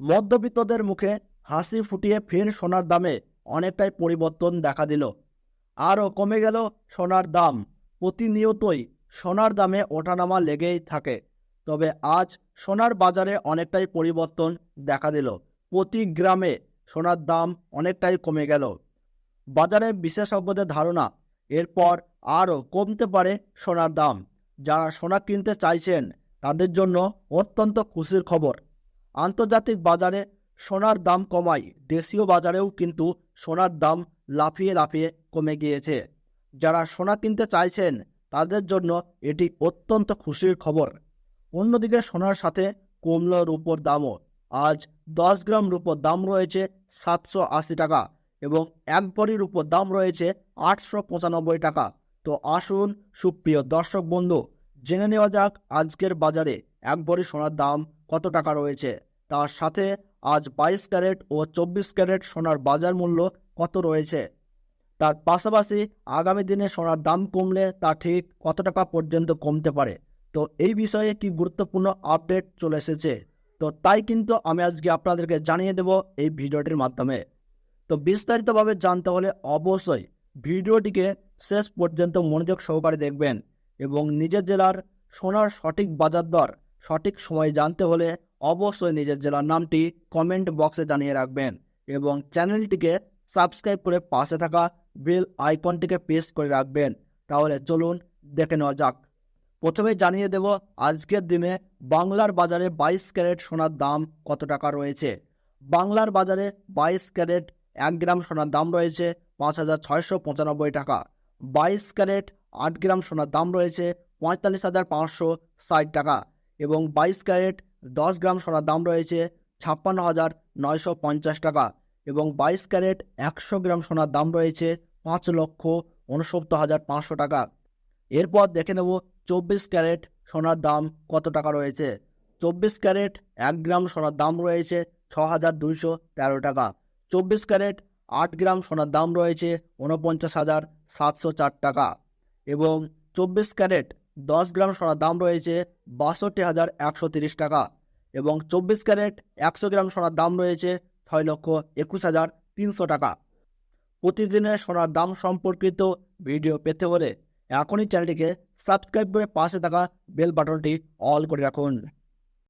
মধ্যবিত্তদের মুখে হাসি ফুটিয়ে ফের সোনার দামে অনেকটাই পরিবর্তন দেখা দিল। আরও কমে গেল সোনার দাম। প্রতিনিয়তই সোনার দামে ওঠানামা লেগেই থাকে। তবে আজ সোনার বাজারে অনেকটাই পরিবর্তন দেখা দিল। প্রতি গ্রামে সোনার দাম অনেকটাই কমে গেল। বাজারে বিশেষজ্ঞদের ধারণা, এরপর আরও কমতে পারে সোনার দাম। যারা সোনা কিনতে চাইছেন, তাদের জন্য অত্যন্ত খুশির খবর। আন্তর্জাতিক বাজারে সোনার দাম কমায়, দেশীয় বাজারেও কিন্তু সোনার দাম লাফিয়ে লাফিয়ে কমে গিয়েছে। যারা সোনা কিনতে চাইছেন, তাদের জন্য এটি অত্যন্ত খুশির খবর। অন্যদিকে সোনার সাথে কমল রূপোর দামও। আজ দশ গ্রাম রূপোর দাম রয়েছে সাতশো আশি টাকা এবং এক ভরির উপর দাম রয়েছে আটশো পঁচানব্বই টাকা। তো আসুন, সুপ্রিয় দর্শক বন্ধু, জেনে নেওয়া যাক আজকের বাজারে এক ভরি সোনার দাম কত টাকা রয়েছে? তার সাথে আজ বাইশ ক্যারেট ও চব্বিশ ক্যারেট সোনার বাজার মূল্য কত রয়েছে? তার পাশাপাশি আগামী দিনে সোনার দাম কমলে তা ঠিক কত টাকা পর্যন্ত কমতে পারে? তো এই বিষয়ে একটি গুরুত্বপূর্ণ আপডেট চলে এসেছে। তো তাই কিন্তু আমি আজকে আপনাদেরকে জানিয়ে দেব এই ভিডিওটির মাধ্যমে। তো বিস্তারিতভাবে জানতে হলে অবশ্যই ভিডিওটিকে শেষ পর্যন্ত মনোযোগ সহকারে দেখবেন এবং নিজের জেলার সোনার সঠিক বাজার দর সঠিক সময় জানতে হলে অবশ্যই নিজের জেলার নামটি কমেন্ট বক্সে জানিয়ে রাখবেন এবং চ্যানেলটিকে সাবস্ক্রাইব করে পাশে থাকা বেল আইকনটিকে প্রেস করে রাখবেন। তাহলে চলুন দেখে নেওয়া যাক। প্রথমে জানিয়ে দেব আজকের দিনে বাংলার বাজারে বাইশ ক্যারেট সোনার দাম কত টাকা রয়েছে? বাংলার বাজারে বাইশ ক্যারেট এক গ্রাম সোনার দাম রয়েছে পাঁচ হাজার ছয়শো পঁচানব্বই টাকা। বাইশ ক্যারেট আট গ্রাম সোনার দাম রয়েছে পঁয়তাল্লিশ হাজার পাঁচশো ষাট টাকা। এবং বাইশ ক্যারেট দশ গ্রাম সোনার দাম রয়েছে ছাপ্পান্ন হাজার নয়শো পঞ্চাশ টাকা এবং বাইশ ক্যারেট একশো গ্রাম সোনার দাম রয়েছে পাঁচ লক্ষ উনসত্তর হাজার পাঁচশো টাকা। এরপর দেখে নেব চব্বিশ ক্যারেট সোনার দাম কত টাকা রয়েছে। চব্বিশ ক্যারেট এক গ্রাম সোনার দাম রয়েছে ছ হাজার দুইশো তেরো টাকা। চব্বিশ ক্যারেট আট গ্রাম সোনার দাম রয়েছে উনপঞ্চাশ হাজার সাতশো চার টাকা এবং চব্বিশ ক্যারেট দশ গ্রাম সোনার দাম রয়েছে বাষট্টি হাজার একশো তিরিশ টাকা এবং চব্বিশ ক্যারেট একশো গ্রাম সোনার দাম রয়েছে ছয় লক্ষ একুশ হাজার তিনশো টাকা। প্রতিদিনের সোনার দাম সম্পর্কিত ভিডিও পেতে হলে এখনই চ্যানেলটিকে সাবস্ক্রাইব করে পাশে থাকা বেল বাটনটি অল করে রাখুন।